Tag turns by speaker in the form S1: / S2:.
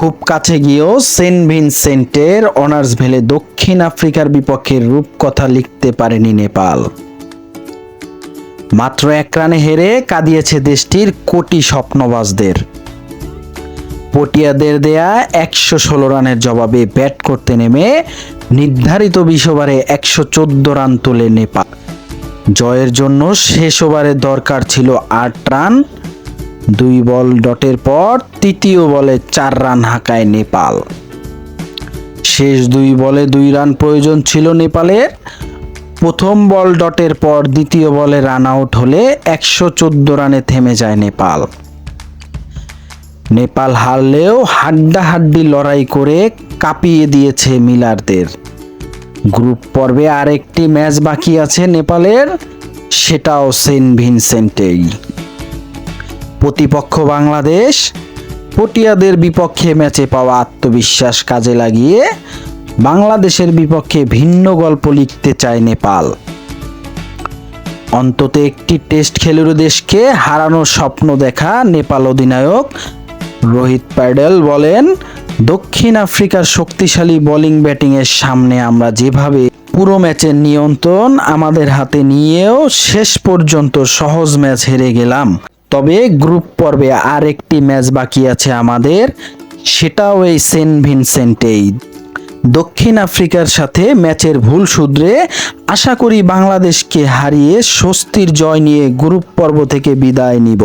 S1: খুব কাছে গিয়েও সেন্ট ভিনসেন্টের অনার্স ভেলে দক্ষিণ আফ্রিকার বিপক্ষে রূপকথা লিখতে পারেনি নেপাল। মাত্র এক রানে হেরে কাঁদিয়েছে দেশটির কোটি স্বপ্নবাজদের। পটিয়াদের দেয়া একশো ষোলো রানের জবাবে ব্যাট করতে নেমে নির্ধারিত বিশ ওভারে একশো চোদ্দ রান তোলে নেপাল। জয়ের জন্য শেষ ওভারে দরকার ছিল আট রান। দুই বল ডটের পর তৃতীয় বলে চার রান হাঁকায় নেপাল। শেষ দুই বলে দুই রান প্রয়োজন ছিল নেপালের। প্রথম বল ডটের পর দ্বিতীয় বলে রান আউট হলে একশো চোদ্দ রানে থেমে যায় নেপাল। নেপাল হারলেও হাড্ডাহাড্ডি লড়াই করে কাঁপিয়ে দিয়েছে মিলারদের। গ্রুপ পর্বে আরেকটি ম্যাচ বাকি আছে নেপালের, সেটাও সেন্ট ভিনসেন্টেই। প্রতিপক্ষ বাংলাদেশ, পটিয়াদের বিপক্ষে ম্যাচে পাওয়া আত্মবিশ্বাস কাজে লাগিয়ে বাংলাদেশের বিপক্ষে ভিন্ন গল্প লিখতে চায় নেপাল। অন্তত একটি টেস্ট খেলুর দেশকে হারানোর স্বপ্ন দেখা নেপাল অধিনায়ক রোহিত প্যাডেল বলেন, দক্ষিণ আফ্রিকার শক্তিশালী বোলিং ব্যাটিংয়ের সামনে আমরা যেভাবে পুরো ম্যাচের নিয়ন্ত্রণ আমাদের হাতে নিয়েও শেষ পর্যন্ত সহজ ম্যাচ হেরে গেলাম। তবে গ্রুপ পর্বে আর একটি ম্যাচ বাকি আছে আমাদের, সেটাও এই সেন্ট ভিনসেন্টেই। দক্ষিণ আফ্রিকার সাথে ম্যাচের ভুল শুধরে আশা করি বাংলাদেশকে হারিয়ে স্বস্তির জয় নিয়ে গ্রুপ পর্ব থেকে বিদায় নিব।